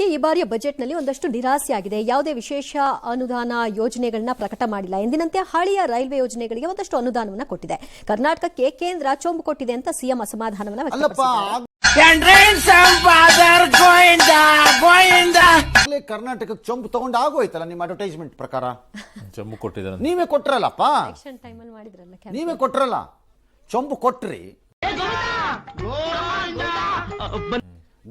ಕರ್ನಾಟಕಕ್ಕೆ ಈ ಬಾರಿಯ ಬಜೆಟ್ನಲ್ಲಿ ಒಂದಷ್ಟು ನಿರಾಸೆಯಾಗಿದೆ ಯಾವುದೇ ವಿಶೇಷ ಅನುದಾನ ಯೋಜನೆಗಳನ್ನ ಪ್ರಕಟ ಮಾಡಿಲ್ಲ. ಎಂದಿನಂತೆ ಹಳೆಯ ರೈಲ್ವೆ ಯೋಜನೆಗಳಿಗೆ ಒಂದಷ್ಟು ಅನುದಾನವನ್ನ ಕೊಟ್ಟಿದೆ. ಕರ್ನಾಟಕಕ್ಕೆ ಕೇಂದ್ರ ಚೊಂಬು ಕೊಟ್ಟಿದೆ ಅಂತ ಸಿಎಂ ಅಸಮಾಧಾನವನ್ನ ಕರ್ನಾಟಕ ವ್ಯಕ್ತಪಡಿಸಿದ್ದಾರೆ ಕರ್ನಾಟಕಕ್ಕೆ ಚೊಂಬು ತಗೊಂಡ ಆಗೋಯ್ತಲ್ಲ ನಿಮ್ಮ ಅಡ್ವರ್ಟೈಸ್ಮೆಂಟ್ ಪ್ರಕಾರ? ಚೊಂಬು ಕೊಟ್ಟಿದ್ದಾರೆ. ನೀವೇ ಕೊಟ್ರಲ್ಲಪ್ಪ? ನೀವೇ ಕೊಟ್ರಲ್ಲ? ಚೊಂಬು ಕೊಟ್ರಿ.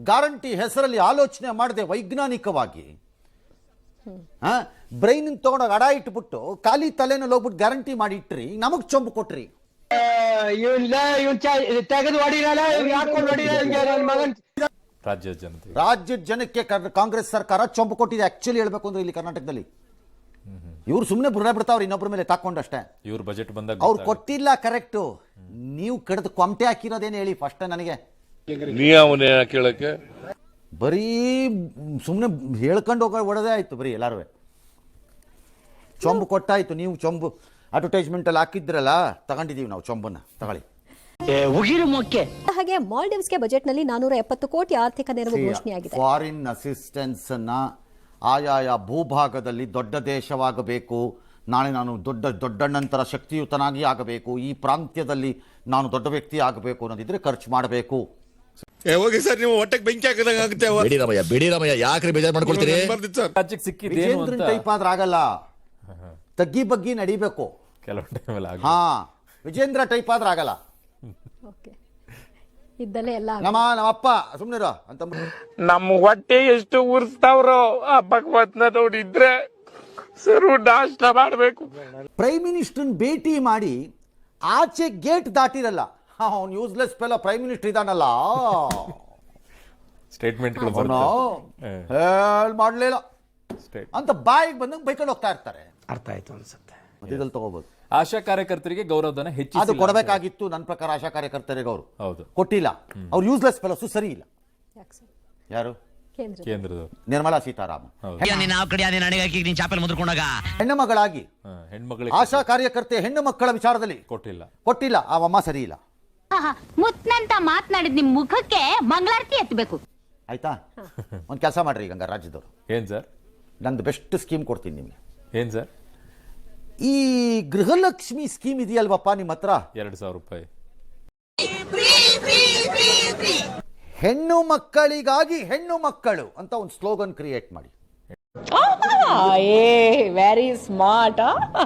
ಗ್ಯಾರಂಟಿ ಹೆಸರಲ್ಲಿ ಆಲೋಚನೆ ಮಾಡದೆ ವೈಜ್ಞಾನಿಕವಾಗಿ ಬ್ರೈನ್ ತಗೊಂಡೋಗಿ ಅಡ ಇಟ್ಬಿಟ್ಟು ಖಾಲಿ ತಲೆನಲ್ಲಿ ಹೋಗ್ಬಿಟ್ಟು ಗ್ಯಾರಂಟಿ ಮಾಡಿ ಇಟ್ರಿ ನಮಗ್ ಚೊಂಬು ಕೊಟ್ರಿ. ರಾಜ್ಯ ಜನತೆ ರಾಜ್ಯದ ಜನಕ್ಕೆ ಕಾಂಗ್ರೆಸ್ ಸರ್ಕಾರ ಚೊಂಬು ಕೊಟ್ಟಿದೆ ಆಕ್ಚುಲಿ ಹೇಳ್ಬೇಕು ಅಂದ್ರೆ ಇಲ್ಲಿ ಕರ್ನಾಟಕದಲ್ಲಿ. ಇವ್ರು ಸುಮ್ಮನೆ ಬುಡ ಬಿಡ್ತಾವ್ರು ಇನ್ನೊಬ್ಬರ ಮೇಲೆ ತಾಕೊಂಡಷ್ಟೇ ಇವ್ರ ಬಜೆಟ್ ಬಂದಾಗ ಅವ್ರು ಕೊಟ್ಟಿಲ್ಲ ಕರೆಕ್ಟು ನೀವು ಕಡ್ದು ಕೊಮಟೆ ಹಾಕಿರೋದೇನು ಹೇಳಿ ಫಸ್ಟ್ ನನಗೆ. ಕೇಳಕ್ಕೆ? ಬರೀ ಸುಮ್ಮನೆ ಹೇಳ್ಕೊಂಡು ಹೋಗೋ ಒಡದೇ ಆಯ್ತು ಬರೀ ಎಲ್ಲಾರು ಚೊಂಬು ಕೊಟ್ಟಾಯ್ತು ನೀವು ಚೊಂಬು ಅಡ್ವರ್ಟೈಸ್ಮೆಂಟ್ ಅಲ್ಲಿ ಹಾಕಿದ್ರಲ್ಲ ತಗೊಂಡಿದೀವಿ ನಾವು ಚೊಂಬನ್ನ. ತಗೊಳ್ಳಿ. ಹಾಗೆ ಮಾಲ್ಡೀವ್ಸ್ ಹಾಗೆ ಮಾಲ್ಡೀವ್ಸ್ಗೆ ಬಜೆಟ್ನಲ್ಲಿ ನಾನೂರ ಎಪ್ಪತ್ತು ಕೋಟಿ ಆರ್ಥಿಕ ನೆರವು ಘೋಷಣೆಯಾಗಿದೆ. ಫಾರಿನ್ ಅಸಿಸ್ಟೆನ್ಸ್ ಅನ್ನ ಆಯಾಯ ಭೂಭಾಗದಲ್ಲಿ ದೊಡ್ಡ ದೇಶವಾಗಬೇಕು. ನಾಳೆ ನಾನು ದೊಡ್ಡ ದೊಡ್ಡಣ್ಣಂತರ ಶಕ್ತಿಯುತನಾಗಿ ಆಗಬೇಕು. ಈ ಪ್ರಾಂತ್ಯದಲ್ಲಿ ನಾನು ದೊಡ್ಡ ವ್ಯಕ್ತಿ ಆಗಬೇಕು ಅನ್ನೋದಿದ್ರೆ ಖರ್ಚು ಮಾಡಬೇಕು. ಹೋಗಿ ಸರ್ ನೀವು ಹೊಟ್ಟೆಗೆ ಬೆಂಕಿ ಹಾಕಿದಂಗ ಆಗುತ್ತೆ ಬಿಡಿ ರಾಮಯ್ಯ ಬಿಡಿ ರಾಮಯ್ಯ ಯಾಕ್ರಿ ಬೇಜಾರ್ ಮಾಡ್ಕೊಳ್ತೀರಿ? ಬರ್ದಿತ್ತು ಸರ್. ರಾಜ್ಯಕ್ಕೆ ಸಿಕ್ಕಿದ್ದೇನು ವಿಜೇಂದ್ರನ್ ಅಂತ. ಟೈಪ್ ಆದ್ರೆ ಆಗಲ್ಲ. ತಗ್ಗಿ ಬಗ್ಗಿ ನಡಿಬೇಕು. ಕೆಲವು ಟೈಮಲ್ಲಿ ಆಗ ಹಾ ವಿಜೇಂದ್ರ ಟೈಪ್ ಆದ್ರೆ ಆಗಲ್ಲ. ಓಕೆ. ಇದ್ದಲ್ಲೇ ಎಲ್ಲ ನಮ್ಮ ನಮ್ಮಪ್ಪ ಸುಮ್ಮನಿರೋ ಅಂತ ನಮ್ಮ ಹೊಟ್ಟೆ ಎಷ್ಟು ಉರ್ಸ್ತಾವ್ರೋ ಆ ಭಗವತ್ನ ನೋಡಿದ್ರೆ ಸರು ನಾಷ್ಟ ಮಾಡಬೇಕು. ಪ್ರೈಮ್ ಮಿನಿಸ್ಟರ್ನ ಭೇಟಿ ಮಾಡಿ ಆಚೆ ಗೇಟ್ ದಾಟಿರಲ್ಲ. ಅವ್ನು ಯೂಸ್ಲೆಸ್ ಪೆಲ್ಲ ಪ್ರೈಮ್ ಮಿನಿಸ್ಟರ್ ಇದಾನಲ್ಲ ಸ್ಟೇಟ್ಮೆಂಟ್ಗಳು ಅವನು ಬರ್ತವೆ ಹೇಳ್ ಮಾಡ್ಲಿಲ್ಲ ಸ್ಟೇಟ್ ಅಂತ ಬಾಯಿಗೆ ಬಂದಂಗೆ ಬೈಕೊಂಡು ಹೋಗ್ತಾ ಇರ್ತಾರೆ. ಅರ್ಥ ಆಯ್ತು ಅನ್ಸುತ್ತೆ. ಮಧ್ಯದಲ್ಲಿ ತಗೋಬಹುದು ಆಶಾ ಕಾರ್ಯಕರ್ತರಿಗೆ ಗೌರವಧನ ಅದು ಹೆಚ್ಚಿಸಿ ಕೊಡಬೇಕಾಗಿತ್ತು ನನ್ನ ಪ್ರಕಾರ ಆಶಾ ಕಾರ್ಯಕರ್ತರಿಗೆ ಅವರು. ಹೌದು. ಕೊಟ್ಟಿಲ್ಲ. ಅವ್ರು ಯೂಸ್ಲೆಸ್ ಫೆಲಸು ಸರಿ ಇಲ್ಲ. ಯಾರು? ಕೇಂದ್ರ ಕೇಂದ್ರದ ನಿರ್ಮಲಾ ಸೀತಾರಾಮನ್. ಹೆಣ್ಣು ಮಗಳಾಗಿ. ಹಾ, ಆಶಾ ಕಾರ್ಯಕರ್ತೆ ಹೆಣ್ಣು ಮಕ್ಕಳ ವಿಚಾರದಲ್ಲಿ. ಕೊಟ್ಟಿಲ್ಲ. ಕೊಟ್ಟಿಲ್ಲ. ಆ ಅಮ್ಮ ಸರಿ ಇಲ್ಲ. ಮುತ್ನಂತ ಮಾತನಾಡಿದ ನಿಮ್ ಮುಖಕ್ಕೆ ಮಂಗಳಾರತಿ ಎತ್ತಬೇಕು. ಆಯ್ತಾ? ಒಂದು ಕೆಲಸ ಮಾಡ್ರಿ ಈಗ ಹಂಗ ರಾಜ್ಯದವರು. ಏನ್ ಸರ್? ನಂದು ಬೆಸ್ಟ್ ಸ್ಕೀಮ್ ಕೊಡ್ತೀನಿ ನಿಮಗೆ. ಏನ್ ಸರ್? ಈ ಗೃಹಲಕ್ಷ್ಮಿ ಸ್ಕೀಮ್ ಇದೆಯಲ್ವಪ್ಪ ನಿಮ್ಮ ಹತ್ರ? ಎರಡು ಸಾವಿರ ರೂಪಾಯಿ. ಹೆಣ್ಣು ಮಕ್ಕಳಿಗಾಗಿ ಹೆಣ್ಣು ಮಕ್ಕಳು ಅಂತ ಒಂದು ಸ್ಲೋಗನ್ ಕ್ರಿಯೇಟ್ ಮಾಡಿ. ವೆರಿ ಸ್ಮಾರ್ಟ್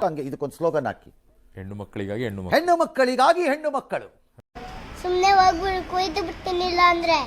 ಹಂಗೆ ಇದಕ್ಕೊಂದು ಸ್ಲೋಗನ್ ಹಾಕಿ. ಹೆಣ್ಣು ಮಕ್ಕಳಿಗಾಗಿ ಹೆಣ್ಣು ಮಕ್ಕಳು. ಹೆಣ್ಣು ಮಕ್ಕಳಿಗಾಗಿ ಹೆಣ್ಣು ಮಕ್ಕಳು. ಸುಮ್ನೆ ಹೋಗ್ಬಿಡು ಕೊಯ್ದು ಬಿಡ್ತೀನಿ ಇಲ್ಲ ಅಂದ್ರೆ